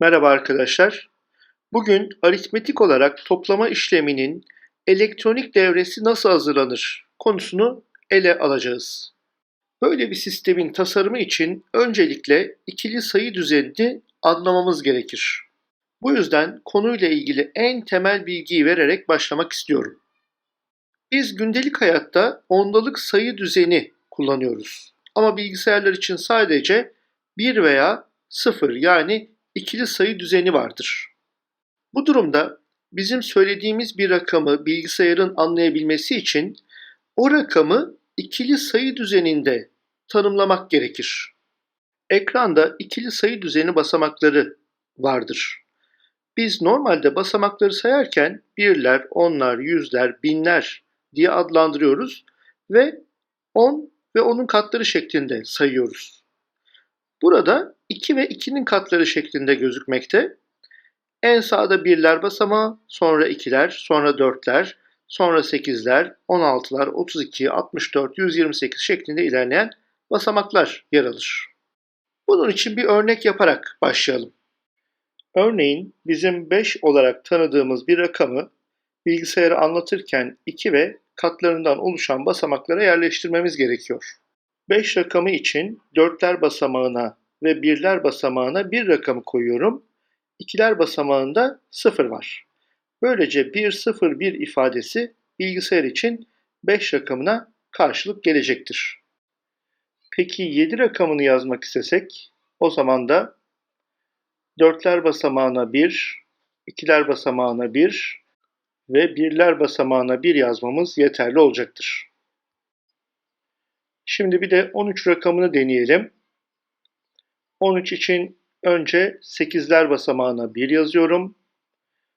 Merhaba arkadaşlar. Bugün aritmetik olarak toplama işleminin elektronik devresi nasıl hazırlanır konusunu ele alacağız. Böyle bir sistemin tasarımı için öncelikle ikili sayı düzenini anlamamız gerekir. Bu yüzden konuyla ilgili en temel bilgiyi vererek başlamak istiyorum. Biz gündelik hayatta ondalık sayı düzeni kullanıyoruz. Ama bilgisayarlar için sadece 1 veya 0 yani ikili sayı düzeni vardır. Bu durumda bizim söylediğimiz bir rakamı bilgisayarın anlayabilmesi için o rakamı ikili sayı düzeninde tanımlamak gerekir. Ekranda ikili sayı düzeni basamakları vardır. Biz normalde basamakları sayarken birler, onlar, yüzler, binler diye adlandırıyoruz ve 10 ve onun katları şeklinde sayıyoruz. Burada 2 ve 2'nin katları şeklinde gözükmekte. En sağda birler basamağı, sonra ikiler, sonra dörtler, sonra 8'ler, 16'lar, 32, 64, 128 şeklinde ilerleyen basamaklar yer alır. Bunun için bir örnek yaparak başlayalım. Örneğin bizim 5 olarak tanıdığımız bir rakamı bilgisayara anlatırken 2 ve katlarından oluşan basamaklara yerleştirmemiz gerekiyor. 5 rakamı için dörtler basamağına ve birler basamağına bir rakamı koyuyorum. İkiler basamağında 0 var. Böylece 1 0 1 ifadesi bilgisayar için 5 rakamına karşılık gelecektir. Peki 7 rakamını yazmak istesek o zaman da dörtler basamağına 1, ikiler basamağına 1 ve birler basamağına 1 yazmamız yeterli olacaktır. Şimdi bir de 13 rakamını deneyelim. 13 için önce 8'ler basamağına 1 yazıyorum.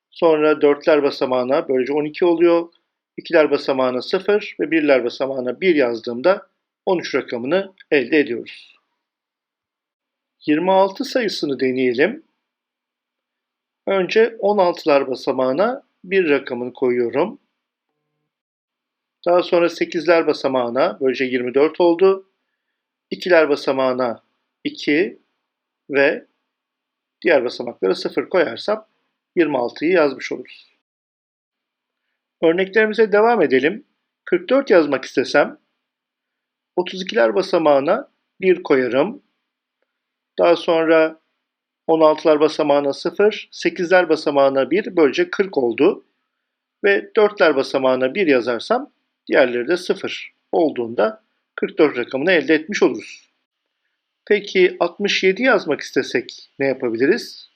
Sonra 4'ler basamağına böylece 12 oluyor. 2'ler basamağına 0 ve 1'ler basamağına 1 yazdığımda 13 rakamını elde ediyoruz. 26 sayısını deneyelim. Önce 16'lar basamağına bir rakamını koyuyorum. Daha sonra 8'ler basamağına böylece 24 oldu. 2'ler basamağına 2 ve diğer basamaklara 0 koyarsam 26'yı yazmış oluruz. Örneklerimize devam edelim. 44 yazmak istesem 32'ler basamağına 1 koyarım. Daha sonra 16'lar basamağına 0, 8'ler basamağına 1 böylece 40 oldu. Ve 4'ler basamağına 1 yazarsam diğerleri de 0 olduğunda 44 rakamını elde etmiş oluruz. Peki 67 yazmak istesek ne yapabiliriz?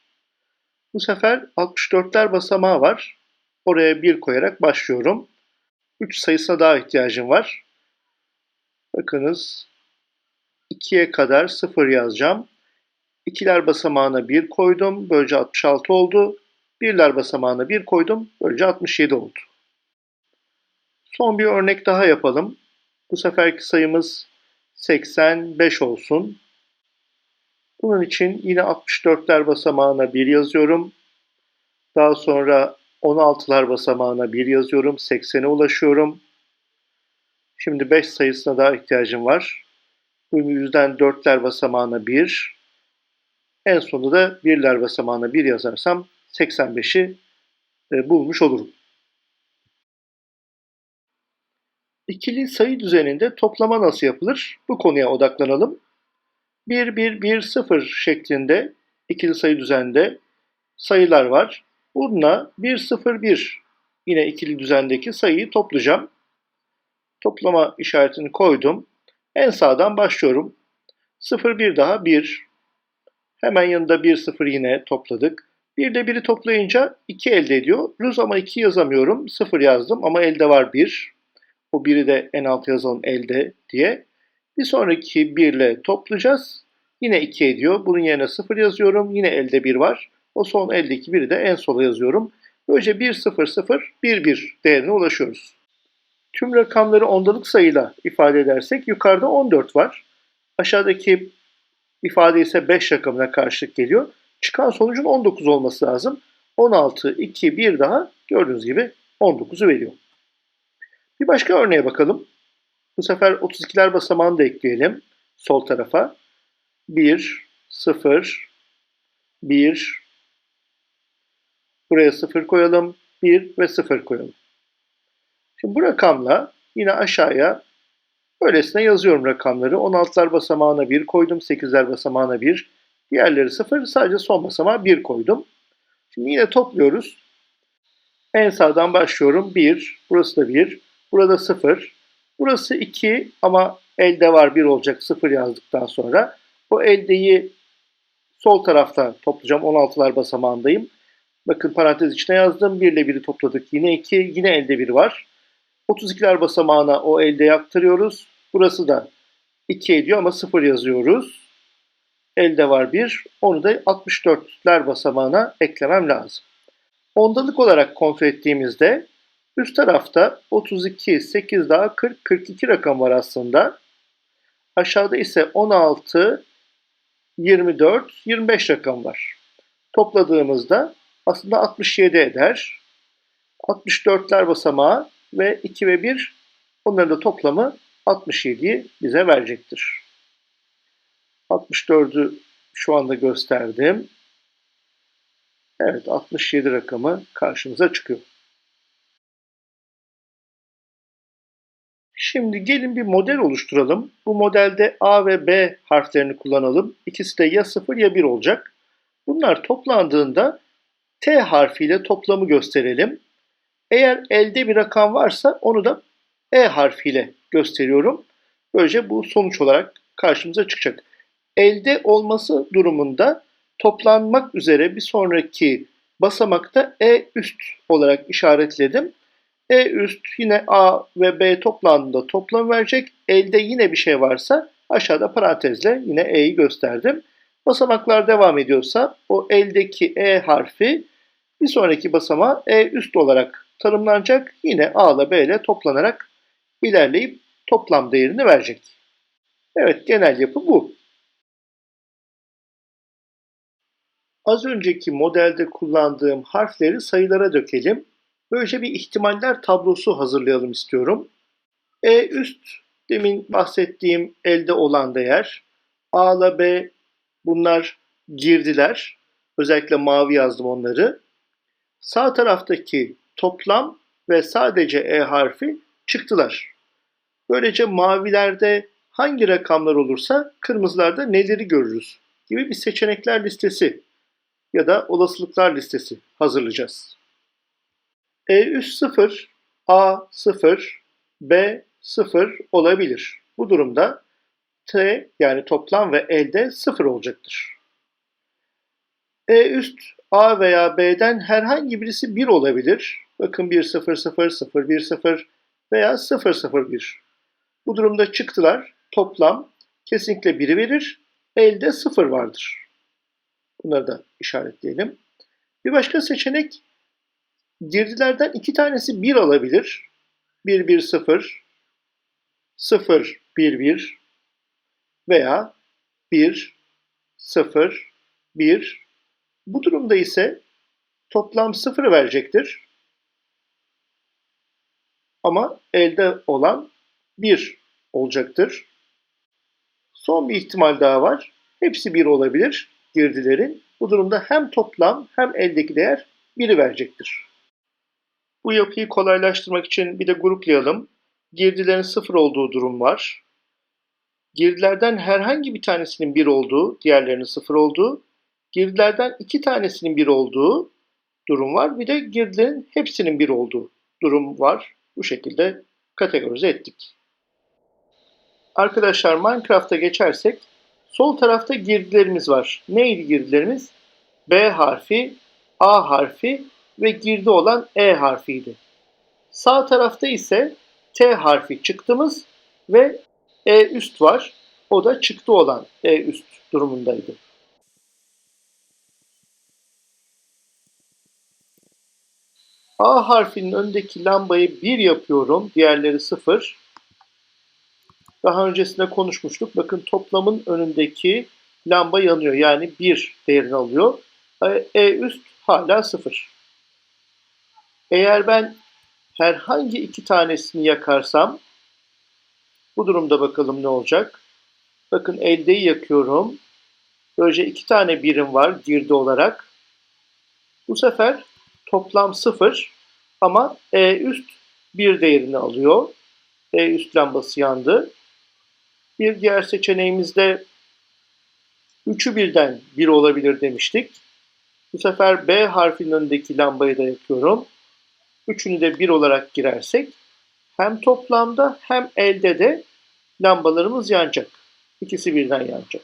Bu sefer 64'ler basamağı var. Oraya 1 koyarak başlıyorum. 3 sayısına daha ihtiyacım var. Bakınız 2'ye kadar 0 yazacağım. İkiler basamağına 1 koydum. Böylece 66 oldu. Birler basamağına 1 koydum. Böylece 67 oldu. Son bir örnek daha yapalım. Bu seferki sayımız 85 olsun. Bunun için yine 64'ler basamağına 1 yazıyorum. Daha sonra 16'lar basamağına 1 yazıyorum. 80'e ulaşıyorum. Şimdi 5 sayısına daha ihtiyacım var. Bu yüzden 4'ler basamağına 1. En sonunda da birler basamağına 1 yazarsam 85'i e, bulmuş olurum. İkili sayı düzeninde toplama nasıl yapılır? Bu konuya odaklanalım. 1, 1, 1, 0 şeklinde ikili sayı düzende sayılar var. Bununla 1, 0, 1 yine ikili düzendeki sayıyı toplayacağım. Toplama işaretini koydum. En sağdan başlıyorum. 0, 1 daha 1. Hemen yanında 1, 0 yine topladık. 1 ile 1'i toplayınca 2 elde ediyoruz ama 2 yazamıyorum. 0 yazdım ama elde var 1. O 1'i de en alt yazalım elde diye. Bir sonraki 1 ile toplayacağız. Yine 2 ediyor. Bunun yerine 0 yazıyorum. Yine elde 1 var. O son eldeki 1'i de en sola yazıyorum. Böylece 1, 0, 0, 1, 1 değerine ulaşıyoruz. Tüm rakamları ondalık sayıyla ifade edersek yukarıda 14 var. Aşağıdaki ifade ise 5 rakamına karşılık geliyor. Çıkan sonucun 19 olması lazım. 16, 2, 1 daha gördüğünüz gibi 19'u veriyor. Bir başka örneğe bakalım. Bu sefer 32'ler basamağını da ekleyelim sol tarafa. 1, 0, 1, Buraya 0 koyalım. 1 ve 0 koyalım. Şimdi bu rakamla yine aşağıya böylesine yazıyorum rakamları. 16'lar basamağına 1 koydum. 8'ler basamağına 1. Diğerleri 0. Sadece son basamağa 1 koydum. Şimdi yine topluyoruz. En sağdan başlıyorum. 1. Burası da 1. Burada 0. Burası 2 ama elde var 1 olacak 0 yazdıktan sonra. O eldeyi sol tarafta toplayacağım. 16'lar basamağındayım. Bakın parantez içine yazdım. 1 ile 1'i topladık. Yine 2. Yine elde 1 var. 32'ler basamağına o elde aktarıyoruz. Burası da 2 ediyor ama 0 yazıyoruz. Elde var 1. Onu da 64'ler basamağına eklemem lazım. Ondalık olarak kontrol ettiğimizde üst tarafta 32, 8 daha 40, 42 rakam var aslında. Aşağıda ise 16, 24, 25 rakam var. Topladığımızda aslında 67 eder. 64'ler basamağı ve 2 ve 1 onların da toplamı 67'yi bize verecektir. 64'ü şu anda gösterdim. Evet 67 rakamı karşımıza çıkıyor. Şimdi gelin bir model oluşturalım. Bu modelde A ve B harflerini kullanalım. İkisi de ya 0 ya 1 olacak. Bunlar toplandığında T harfiyle toplamı gösterelim. Eğer elde bir rakam varsa onu da E harfiyle gösteriyorum. Böylece bu sonuç olarak karşımıza çıkacak. Elde olması durumunda toplanmak üzere bir sonraki basamakta E üst olarak işaretledim. E üst yine A ve B toplandığında toplam verecek. Elde yine bir şey varsa aşağıda parantezle yine E'yi gösterdim. Basamaklar devam ediyorsa o eldeki E harfi bir sonraki basamağa E üst olarak tanımlanacak. Yine A ile B ile toplanarak ilerleyip toplam değerini verecek. Evet genel yapı bu. Az önceki modelde kullandığım harfleri sayılara dökelim. Böylece bir ihtimaller tablosu hazırlayalım istiyorum. E üst demin bahsettiğim elde olan değer. A ile B bunlar girdiler. Özellikle mavi yazdım onları. Sağ taraftaki toplam ve sadece E harfi çıktılar. Böylece mavilerde hangi rakamlar olursa kırmızılarda neleri görürüz gibi bir seçenekler listesi ya da olasılıklar listesi hazırlayacağız. E üst 0, A 0, B 0 olabilir. Bu durumda T yani toplam ve elde 0 olacaktır. E üst A veya B'den herhangi birisi 1 olabilir. Bakın 1 0 0 0 1 0 veya 0 0 1. Bu durumda çıktılar toplam kesinlikle 1'i verir. Elde 0 vardır. Bunları da işaretleyelim. Bir başka seçenek girdilerden iki tanesi 1 alabilir. 1 1 0 0 1 1 veya 1 0 1 bu durumda ise toplam 0 verecektir. Ama elde olan 1 olacaktır. Son bir ihtimal daha var. Hepsi 1 olabilir girdilerin. Bu durumda hem toplam hem eldeki değer 1'i verecektir. Bu yapıyı kolaylaştırmak için bir de gruplayalım. Girdilerin 0 olduğu durum var. Girdilerden herhangi bir tanesinin 1 olduğu, diğerlerinin 0 olduğu, girdilerden iki tanesinin 1 olduğu durum var. Bir de girdilerin hepsinin 1 olduğu durum var. Bu şekilde kategorize ettik. Arkadaşlar Minecraft'a geçersek sol tarafta girdilerimiz var. Neydi girdilerimiz? B harfi, A harfi ve girdi olan E harfiydi. Sağ tarafta ise T harfi çıktımız ve E üst var. O da çıktı olan E üst durumundaydı. A harfinin öndeki lambayı 1 yapıyorum. Diğerleri 0. Daha öncesinde konuşmuştuk. Bakın toplamın önündeki lamba yanıyor. Yani 1 değerini alıyor. E üst hala 0. Eğer ben herhangi iki tanesini yakarsam bu durumda bakalım ne olacak. Bakın eldeyi yakıyorum. Böylece iki tane birim var girdi olarak. Bu sefer toplam 0 ama E üst 1 değerini alıyor. E üst lambası yandı. Bir diğer seçeneğimizde 3'ü birden 1 olabilir demiştik. Bu sefer B harfinin önündeki lambayı da yakıyorum. Üçünü de 1 olarak girersek hem toplamda hem elde de lambalarımız yanacak. İkisi birden yanacak.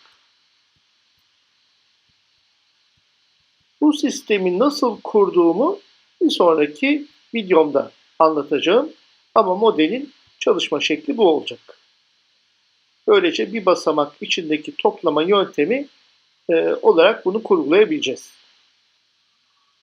Bu sistemi nasıl kurduğumu bir sonraki videomda anlatacağım. Ama modelin çalışma şekli bu olacak. Böylece bir basamak içindeki toplama yöntemi e, olarak bunu kurgulayabileceğiz.